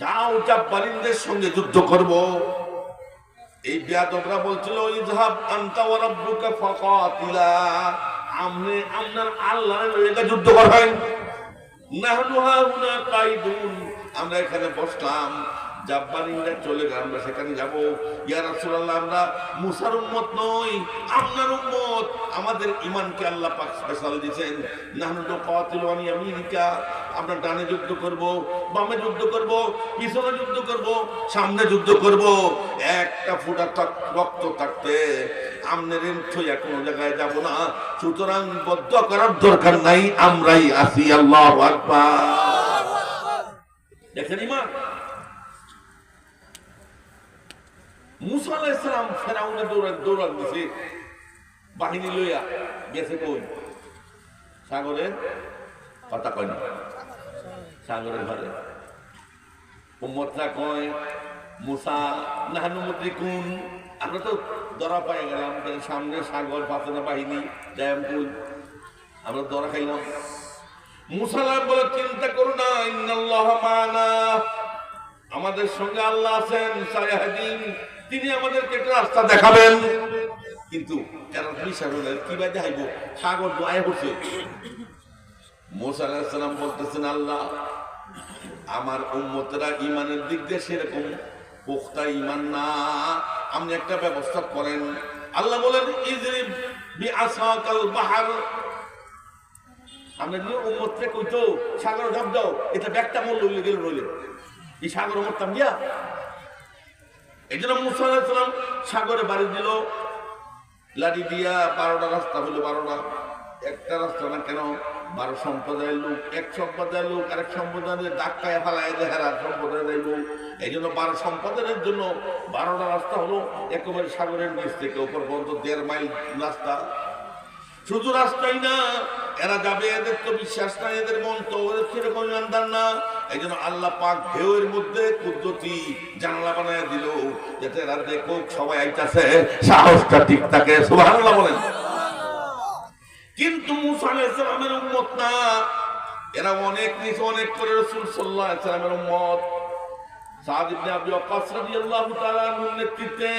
যাও জাব্বারিনদের সঙ্গে যুদ্ধ করব। এই বিয়াদবরা বলছিল ইযহাব আনতা ওয়া রাব্বুকা ফাকাতিলা। আমনে আপনার আল্লাহর লইয়া যুদ্ধ করবেন নাহনু হাউনা কাইদুন। আমরা এখানে বসলাম। চলে গেল, আমরা সেখানে যাব। ইয়া রাসূলুল্লাহ, আমরা মুসার উম্মত নই, আপনার উম্মত। আমাদের আল্লাহ পাক স্পেশাল দিবেন নাহনু আমরা ডানে যুদ্ধ করব, বামে যুদ্ধ করব, পিছনে যুদ্ধ করব, সামনে যুদ্ধ করব। একটা ফুটা রক্ত থাকতে আমনের কোনো জায়গায় যাব না। সুতরাং বদ্ধ করার দরকার নাই, আমরাই আসি আল্লাহ আকবার। দেখেন ইমান মুসা আলাইহিস সালাম ফেরাউনে দৌড়া দৌড়া দিছে। বাহিনী লইয়া গেছে কয় আমরা তো গেলাম সামনে সাগর পাতনা বাহিনী ড্যাম কুল আমরা ধরা খাইলাম। মুসালাম বলে, চিন্তা করো না আমাদের সঙ্গে আল্লাহ আছেন তিনি আমাদেরকে একটা রাস্তা দেখাবেন। কিন্তু কি বাই দেখাইবো? সাগর তো আয় করছে মোসা বলতেছেন, আল্লাহ, আমার উম্মতেরা ইমানের দিক দিয়ে সেরকম পোখতা ইমান না। আপনি একটা ব্যবস্থা করেন। আল্লাহ বলেন বি আমরা সাগর ঝাপ দাও, এটা ব্যাগটা মূল লইলে গেল রইলে। এই সাগর মরতাম গিয়া এই জন্য মুসা আলাহিসাল্লাম সাগরে বাড়ি দিল। লাঠি দিয়া বারোটা রাস্তা হলো বারোটা। একটা রাস্তা না কেন? বারো সম্প্রদায়ের লোক, এক সম্প্রদায়ের লোক, আরেক সম্প্রদায়ের ডাক্কায় ফালায় দেহারা সম্প্রদায়ের লোক। এই জন্য বারো সম্প্রদায়ের জন্য বারোটা রাস্তা হলো একেবারে সাগরের নিচ থেকে ওপর পর্যন্ত দেড় মাইল রাস্তা। শুধু রাস্তাই না এরা যাবে, এদের তো বিশ্বাস নাই, এদের মন তো ওদের সেরকম ইমানদার না। এই জন্য আল্লাহ পাক ঢেউয়ের মধ্যে কুদরতি জানালা বানায় দিল, যাতে এরা দেখো সবাই আইতাছে, সাহসটা ঠিক থাকে। সুবহানাল্লাহ বলেন। কিন্তু মুসা আলাইহিস সালামের উম্মত না। এরা অনেক নিচে অনেক করে রাসূল সাল্লাল্লাহু আলাইহি সাল্লামের উম্মত। সাদ ইবনে আবি ওয়াক্কাস রাদিয়াল্লাহু তাআলা নেতৃত্বে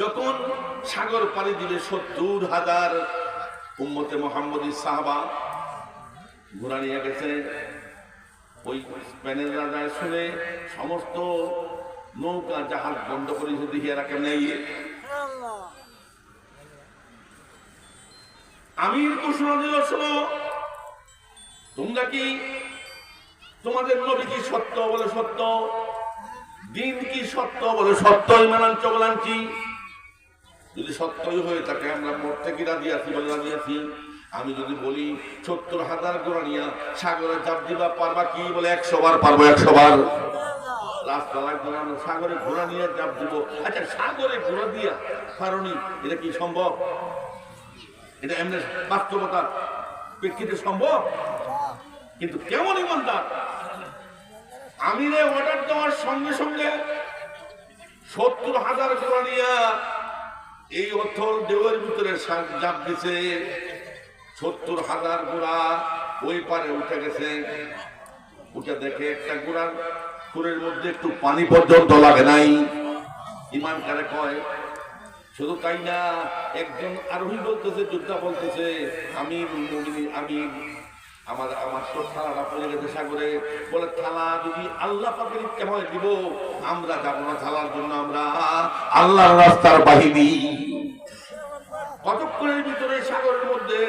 যখন সাগর পাড়ি দিবে সত্তর হাজার উম্মতে মোহাম্মদী সাহাবা ঘোরা নিয়ে গেছে। ওই স্পেনের রাজায় শুনে সমস্ত নৌকা জাহাজ বন্ধ করেছে, দেখি এরা কেমন আমির ঘোষণা দিল, শোনো, তোমরা কি তোমাদের নবী কি সত্য বলে সত্য? দিন কি সত্য বলে সত্য? ইমানাঞ্চ বলাঞ্চি যদি সত্যই হয়ে থাকে আমরা মরতে কি রাজি আছি বলে রাজি আছি। আমি যদি বলি, সত্তর হাজার গোড়া নিয়া সাগরে চাপ দিবা পারবা কি বলে একশো বার পারব, একশো বার। রাস্তা সাগরে নিয়ে দিব। আচ্ছা সাগরে ঘোড়া দিয়া কারণই এটা কি সম্ভব? এটা এমনি বাস্তবতা সম্ভব? কিন্তু কেমন ইমানদার? আমিরে অর্ডার দেওয়ার সঙ্গে সঙ্গে সত্তর হাজার ঘোড়া নিয়া এই অথল দেওয়ার ভিতরে জাপ দিছে, সত্তর হাজার ঘোড়া ওই পারে উঠে গেছে। উঠে দেখে একটা ঘোড়ার খুরের মধ্যে একটু পানি পর্যন্ত লাগে নাই। ইমান কারে কয়, শুধু তাই না, একজন আরোহী বলতেছে, যোদ্ধা বলতেছে আমি আমি আমার আমার তো থালাটা পড়ে গেছে সাগরে। বলে, থালা যদি আল্লাহ ইচ্ছা হয় দিব, আমরা যাব না থালার জন্য, আমরা আল্লাহর রাস্তার বাহিনী। কতক্ষণের ভিতরে সাগরের মধ্যে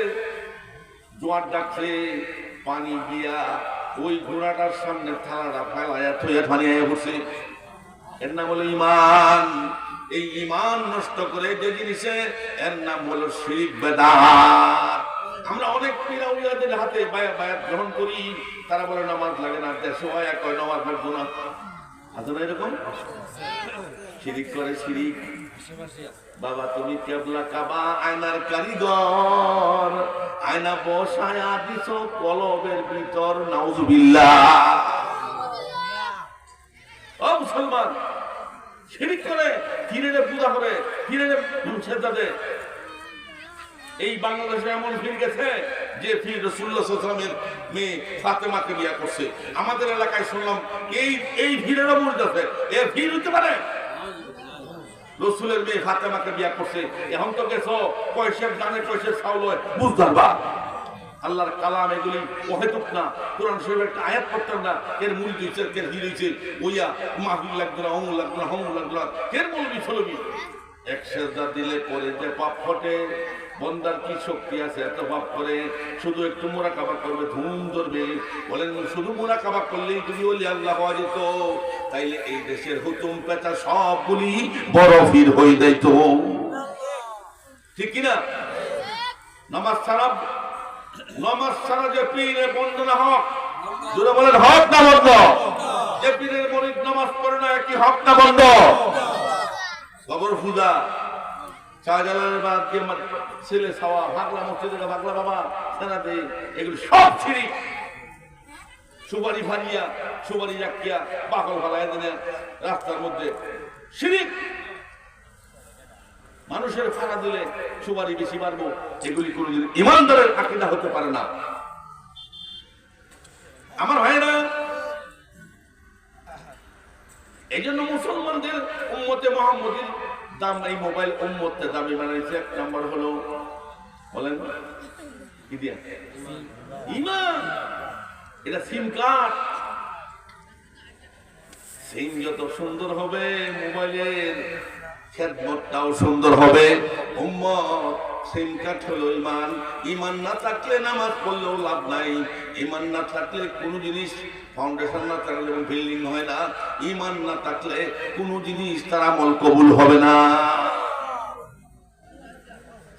জোয়ার ডাকছে, পানি গিয়া ওই ঘোড়াটার সামনে থালাটা ফেলাইয়া থইয়া ফানিয়ে বসে। এর নাম হলো ইমান এই ইমান নষ্ট করে যে জিনিসে, এর নাম হলো শিরিক বেদাত আমরা অনেক পিরাউলিয়াদের হাতে বায়া- বায়াত গ্রহণ করি। তারা বলে, নামাজ লাগে না। দেশে কয়, নামাজ লাগবো না। আছে না বাবা, তুমি কেবলা কাবা আয়নার কারিগর। আয়না বসায়া দিছ কলবের ভিতর, নাউজুবিল্লাহ। ও মুসলমান, শিরিক করে পীরের পূজা করে পীরের সেজদা দেয় এই বাংলাদেশে এমন ফির গেছে যে ফির রসুল্লাহ সাল্লামের মেয়ে ফাতেমাকে বিয়া করছে। আমাদের এলাকায় শুনলাম এই এই মূল আছে। এ ভিড় হতে পারে? রসুলের মেয়ে ফাতেমাকে বিয়া করছে। এখন তো গেছো পয়সার দানে পয়সার চাউল হয়, বুঝতে পারবা? আল্লাহর কালাম এগুলি অহেতুক না। কোরআন শরীফের একটা আয়াত পড়তাম না এর মূল দিয়েছে এর হিল হয়েছে ওইয়া মাহবিল লাগতো না, অমুল লাগতো না, হমুল লাগতো না এর মূলবি ফলবি এক সেজদা দিলে পরে যে পাপ ফটে। বন্দার কি শক্তি আছে? এত ভাব করে শুধু একটু মোরা কাবা করবে, ধুম ধরবে। বলেন, শুধু মোরা কাবা করলেই তুমি বলি আল্লাহ হওয়া যেত, তাইলে এই দেশের হুতুম পেঁচা সবগুলি বরফির হয়ে যাইত। ঠিক কিনা? নামাজ ছাড়া নামাজ ছাড়া যে পীরে বন্ধ না হক, জোরে বলেন, হক না বন্ধ? যে পীরের মরিদ নামাজ পড়ে না কি হক না বন্ধ? খবর ফুদা। শাহজালালের দিয়ে আমার ছেলে ছাওয়া, ভাগলা মসজিদে ভাগলা বাবা সেনাতে এগুলো সব ছিড়ি। সুবারি ফারিয়া সুবারি রাখিয়া পাগল ফালায় দিনে রাস্তার মধ্যে শিরিক মানুষের ফাঁকা দিলে সুবারি বেশি পারব এগুলি কোনোদিন ইমানদারের আকিদা হতে পারে না। আমার ভাইরা এই জন্য মুসলমানদের উম্মতে মোহাম্মদের দাম এই মোবাইল উম্মতে দামি বানাইছে। এক নাম্বার হলো, বলেন, কি দিয়া? ইমান। এটা সিম কার্ড। সিম যত সুন্দর হবে, মোবাইলের খেদমতটাও সুন্দর হবে। উম্মত। সিম কার্ড হলো ইমান। ইমান না থাকলে নামাজ পড়লেও লাভ নাই। ইমান না থাকলে কোনো জিনিস ফাউন্ডেশন না থাকলে বিল্ডিং হয় না। ইমান না থাকলে কোনো জিনিস তার আমল কবুল হবে না।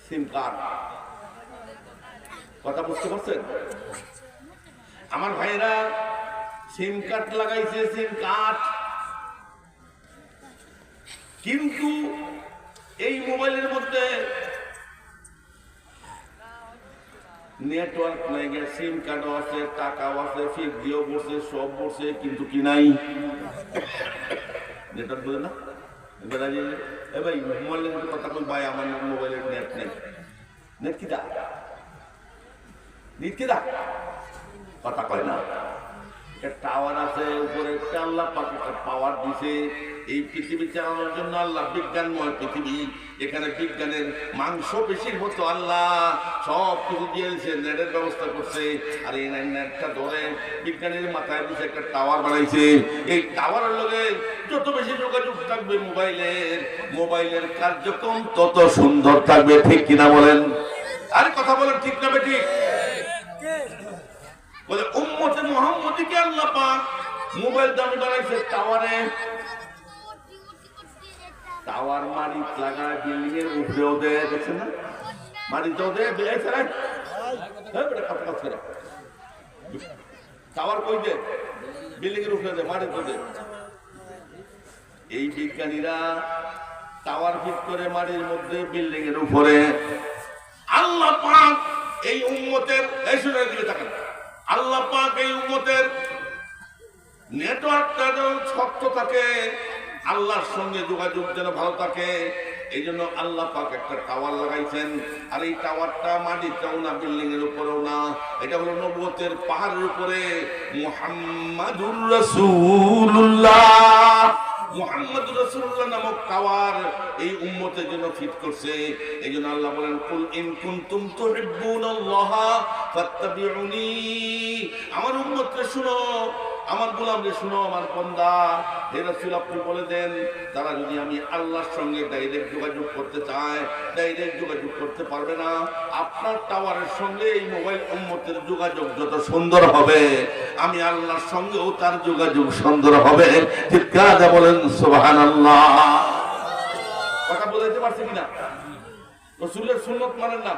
Sim card. কথা বুঝতে পারছেন? আমার ভাইরা সিম কার্ড লাগাইছে, সিম কার্ড। কিন্তু এই মোবাইলের মধ্যে নেটওয়ার্ক নাই গে সিম কার্ডও আছে, টাকাও আছে ফিক্স দিয়েও বসে সব বসে কিন্তু কি নাই? নেটওয়ার্ক বলে না? এবার এ ভাই মোবাইলের কথা কই, ভাই, আমার মোবাইলের নেট নেই নেট কি দা? নেট কি দা? কথা কয় না। একটা টাওয়ার আছে, উপরে একটা আল্লাহ পাক পাওয়ার দিছে। এই পৃথিবী চালানোর জন্য আল্লাহ বিজ্ঞানময় পৃথিবী। এখানে বিজ্ঞানের মাংস পেশির মতো আল্লাহ সব কিছু দিয়েছে নেটের ব্যবস্থা করছে। আর এই নেটটা ধরে বিজ্ঞানের মাথায় দিছে একটা টাওয়ার বানাইছে। এই টাওয়ারের লগে যত বেশি যোগাযোগ থাকবে মোবাইলের মোবাইলের কার্যক্রম তত সুন্দর থাকবে, ঠিক কিনা বলেন? আরে কথা বলেন ঠিক না ঠিক? বলে, উম্মতে মোহাম্মদীকে আল্লাহ পাক? মোবাইল দামি বানাইছে, টাওয়ারে। টাওয়ার মারি লাগায় বিল্ডিং এর উপরেও দেয় দেখছেন না? মারিতেও দেয় বেড়ে ফেলে কথা কথা টাওয়ার কই দে বিল্ডিং এর উপরে দে মারিতে দে এই বিজ্ঞানীরা টাওয়ার ফিট করে মাটির মধ্যে বিল্ডিং এর উপরে। আল্লাহ পাক এই উম্মতের, এই শুনে দিকে তাকান। আল্লাহ পাক এই উম্মতের নেটওয়ার্কটা যেন শক্ত থাকে, আল্লাহর সঙ্গে যোগাযোগ যেন ভালো থাকে এই জন্য আল্লাহ পাক একটা টাওয়ার লাগাইছেন। আর এই টাওয়ারটা মাটিতেও না বিল্ডিং এর উপরেও না, এটা হলো নবুয়তের পাহাড়ের উপরে মুহাম্মাদুর রাসূলুল্লাহ। মুহাম্মদ রাসূলুল্লাহ নামক কাওয়ার এই উম্মতের জন্য ফিট করছে। এই জন্য আল্লাহ বলেন, কুল ইন কুনতুম তুহিব্বুনাল্লাহ ফাত্তাবিউনি। আমার উম্মতকে শুনো আমার গোলামকে শুনো, আমার বন্দা। হে রাসূল, আপনি বলে দেন, তারা যদি আমি আল্লাহর সঙ্গে ডাইরেক্ট যোগাযোগ করতে চায় ডাইরেক্ট যোগাযোগ করতে পারবে না, আপনার টাওয়ারের সঙ্গে এই মোবাইল উম্মতের যোগাযোগ যত সুন্দর হবে, আমি আল্লাহর সঙ্গেও তার যোগাযোগ সুন্দর হবে। চিৎকার বলেন সোহান আল্লাহ কথা বলতে পারছি কিনা? রসুলের সুন্নত মানেন না।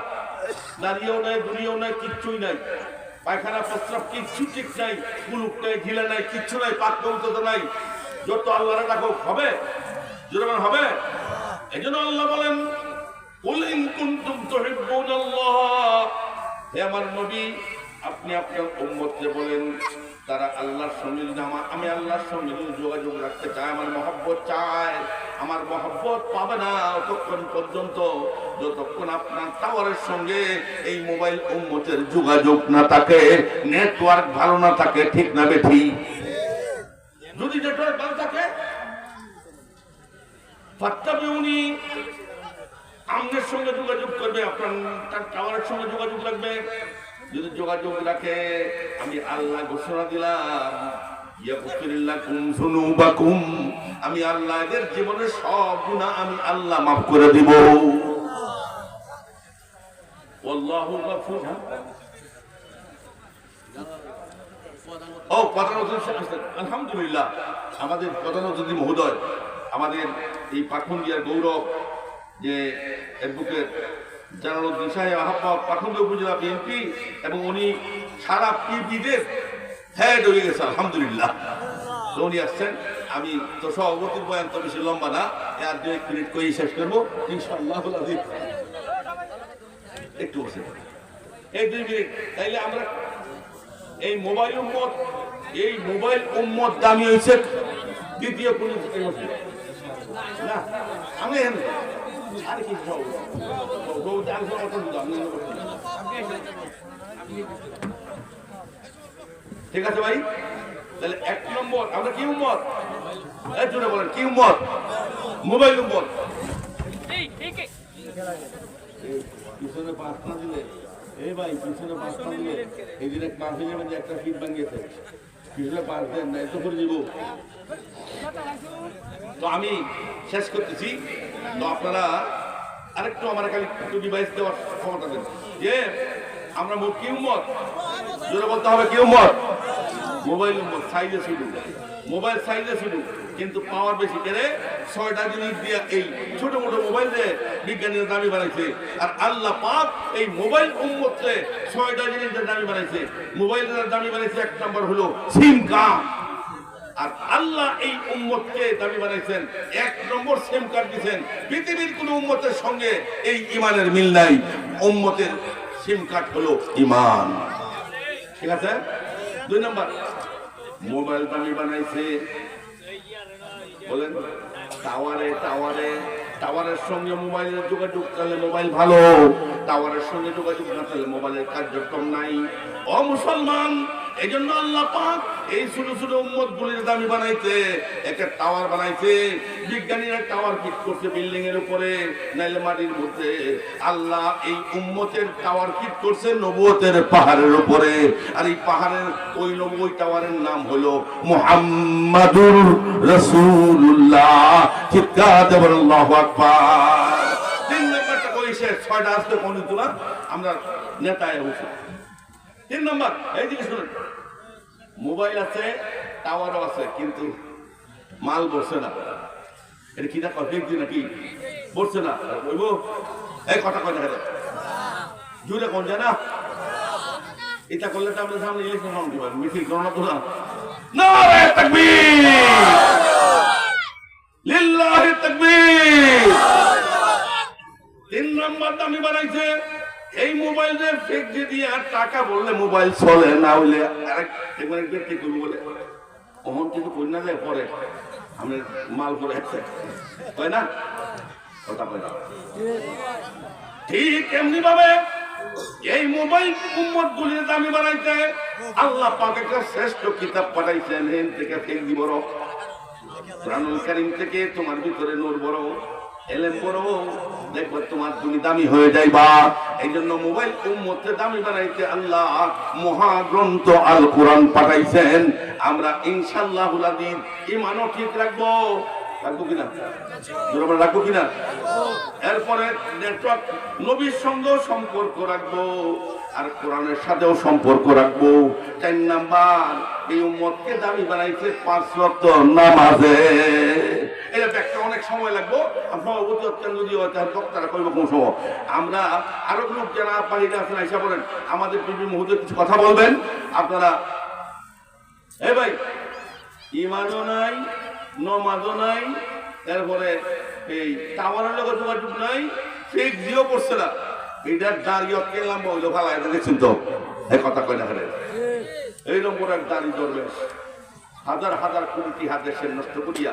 দাঁড়িয়েও নাই, দুনিয়েও নাই, কিচ্ছুই নাই। পায়খানা প্রস্রাব কিচ্ছু ঠিক নাই কুলুক নাই ঢিলা নাই, কিচ্ছু নাই, পাক পবিত্রতা নাই। যত আল্লাহরে ডাকো হবে? জোরমান হবে? এই জন্য আল্লাহ বলেন, কুল ইন কুনতুম তুহিব্বুনাল্লাহ। হে আমার নবী, আপনি আপনার উম্মতকে বলেন, তারা আল্লাহর সঙ্গে যদি আমার আমি আল্লাহর সঙ্গে যোগাযোগ রাখতে চাই, আমার মহব্বত চায় আমার মহব্বত পাবে না ততক্ষণ পর্যন্ত। যতক্ষণ আপনার টাওয়ারের সঙ্গে এই মোবাইল উম্মতের যোগাযোগ না থাকে নেটওয়ার্ক ভালো না থাকে, ঠিক না বেঠি? যদি নেটওয়ার্ক ভালো থাকে ফাত্তাবিউনি আমনের সঙ্গে যোগাযোগ করবে, আপনার তার টাওয়ারের সঙ্গে যোগাযোগ রাখবে। যদি যোগাযোগ রাখে, আমি আল্লাহ ঘোষণা দিলাম আমি আল্লাহ, এদের জীবনের সব গুনাহ আমি আল্লাহ মাফ করে দিব। আলহামদুলিল্লাহ, আমাদের আমাদের এই গৌরব, যে জালালউদ্দিন সাহেব আহ্বাব পাখন্দিয়া উপজেলা বিএনপি এবং উনি সারা পিপিদের হয়ে গেছে আলহামদুলিল্লাহ তো আসছেন আমি তো সভাপতির বয়ান তো বেশি লম্বা না আর দু এক মিনিট করেই শেষ করব ইনশাআল্লাহ। একটু বসে এই দুই মিনিট তাইলে আমরা এই মোবাইল উম্মত এই মোবাইল উম্মত দামি হয়েছে দ্বিতীয় কোন না আমি আর কি খাব? বউ ডাল খাওয়া তো দাম নেই। ঠিক আছে ভাই? তাহলে এক নম্বর আমরা কি উম্মত? এক জোরে বলেন কি উম্মত? মোবাইল উম্মত। এই পিছনে পাঁচ না দিলে এই ভাই পিছনে পাঁচ না দিলে এই দিনে একটা ফিট ভাঙিয়েছে। পিছনে পাঁচ দেন না এত করে দিব। তো আমি শেষ করতেছি। তো আপনারা আরেকটু আমার খালি একটু ডিভাইস দেওয়ার ক্ষমতা দেন। যে আমরা কি উম্মত? জোরে বলতে হবে কি উম্মত? মোবাইল সাইজে শুধু, মোবাইল সাইজে শুধু, কিন্তু পাওয়ার বেশি। করে ছয়টা জিনিস দিয়ে এই ছোট মোটো মোবাইল দিয়ে বিজ্ঞানীরা দামি বানাইছে, আর আল্লাহ পাক এই মোবাইল উম্মতকে ছয়টা জিনিস দিয়ে দামি বানাইছে। মোবাইলের দামি বানাইছে, এক নম্বর হলো সিম কার্ড। আর আল্লাহ এই উম্মতকে দাবি বানাইছেন, এক নম্বর সিম কার্ড দিয়েছেন পৃথিবীর কোন উম্মতের সঙ্গে এই ইমানের মিল নাই। উম্মতের সিম কার্ড হলো ইমান। ঠিক আছে? দুই নম্বর। মোবাইল দামি বানাইছে। বলেন, টাওয়ারে টাওয়ারে, টাওয়ারের সঙ্গে মোবাইলের যোগাযোগ, তাহলে মোবাইল ভালো। টাওয়ারের সঙ্গে যোগাযোগ না, তাহলে মোবাইলের কার্যক্রম নাই। অ, মুসলমান এই জন্য আল্লাহ পাক এই ছোট ছোট উম্মত গুলির দামি বানাইছে। একটা টাওয়ার বানাইছে, বিজ্ঞানীরা টাওয়ার ফিট করছে বিল্ডিং এর উপরে, নাইলে মাটির মধ্যে। আল্লাহ এই উম্মতের টাওয়ার ফিট করছে নবুয়তের পাহাড়ের উপরে। আর এই পাহাড়ের ওই নব ওই টাওয়ারের নাম হলো মুহাম্মাদুর রাসূলুল্লাহ। চিৎকার দেবেন আল্লাহু আকবার। তিন নম্বরটা কই শেষ? ছয়টা আসতে কোন আমরা নেতায় বসে। তিন নম্বর, এই জিনিস শুনুন। মোবাইল আছে, টাওয়ারও আছে, কিন্তু মাল বসে না। এটা কি দেখো দেখছি নাকি? বসছে না। বলব এই কথা কয় দেখা। জুড়ে কোন যায় না? এটা করলে তো আমরা সামনে ইলেকশন নাম দিবেন মিছিল করোনা তো না। তিন নম্বর দামি বানাইছে এই মোবাইল আর টাকা বললে মোবাইল চলে, না হইলে আরেক কি করব বলে? অমন কিছু করি না পরে আমি মাল করে হয় না। ঠিক এমনি ভাবে এই মোবাইল উম্মত গুলির দামি বানাইতে আল্লাহ পাক একটা শ্রেষ্ঠ কিতাব পাঠাইছেন হেন থেকে ফেক দিব প্রাণুল কারিম থেকে তোমার ভিতরে নূর বড়। এলেম বড় দেখবে তোমার তুমি দামি হয়ে যাইবা এই জন্য মোবাইল উম্মতে দামি বানাইতে আল্লাহ মহাগ্রন্থ আল কোরআন পাঠাইছেন। আমরা ইনশাল্লাহ আদিন ইমানও ঠিক রাখব। এরপরে নেটওয়ার্ক নবীর সঙ্গেও সম্পর্ক রাখব আর কোরআনের সাথেও সম্পর্ক রাখব। এই দামি পাঁচ রক্ত নামাজে। এটা ব্যাখ্যা অনেক সময় লাগবো। অবধি অত্যন্ত যদি হয়, তাহলে বক্তারা কইব কোন সময়। আমরা আরও লোক যারা বাড়িতে আছেন, আইসা বলেন, আমাদের পিপি মুহূর্তে কিছু কথা বলবেন? আপনারা এ ভাই ইমানও নাই, নমাজও নাই এরপরে এই টাওয়ারের লোক যোগাযোগ নাই ফেক জিও করছে না। এটার দাঁড়িয়ে কেলাম বইলো ফালাই দেখছেন তো এই কথা কয় না এইরকম করে এক দাঁড়ি ধরবে হাজার হাজার কোটি হাতে সে নষ্ট করিয়া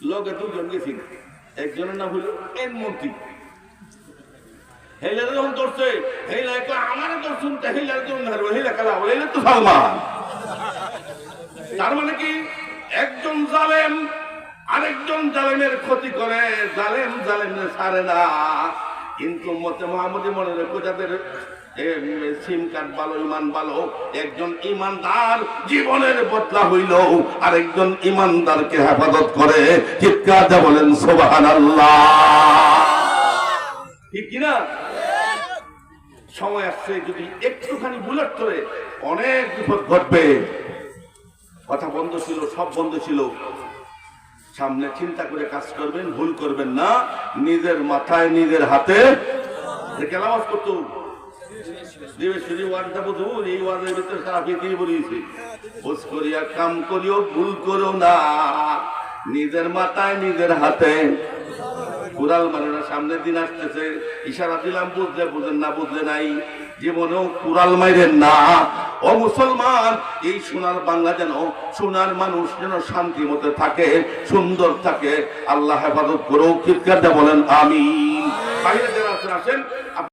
লোকে দুজন গেছি একজনের নাম হলো এন মন্ত্রী। হেলারে যখন ধরছে হেলা একলা আমার দর্শন হেলারে যখন ধরবে হেলা কালা হেলা তো সালমান। তার মানে কি? একজন জালেম আরেকজন জালেমের ক্ষতি করে, জালেম জালেমের ছাড়ে না। কিন্তু মতে মোহাম্মদী মনে রেখো যাদের সিম কার্ড ভালো, ইমান ভালো। একজন ইমানদার জীবনের বদলা হইল, আরেকজন ইমানদারকে হেফাজত করে। চিৎকার যা বলেন সোবাহান ঠিক কিনা সময় আসছে, যদি একটুখানি বুলেট করে অনেক বিপদ ঘটবে। কথা বন্ধ ছিল, সব বন্ধ ছিল। সামনে চিন্তা করে কাজ করবেন, ভুল করবেন না। নিজের মাথায়, নিজের হাতে কেলামাজ করতো বুঝুন করিও নিজের মাথায়, নিজের হাতে। কুড়াল মারানোর সামনের দিন আসতেছে। ইশারা দিলাম, বুঝলে বুঝলেন না, বুঝলে নাই। জীবনেও কুড়াল মাইরেন না। ও মুসলমান, এই সোনার বাংলা যেন সোনার মানুষ যেন শান্তি মতে থাকে, সুন্দর থাকে। আল্লাহ হেফাজত করো চিৎকারটা বলেন আমি বাইরে যারা আছেন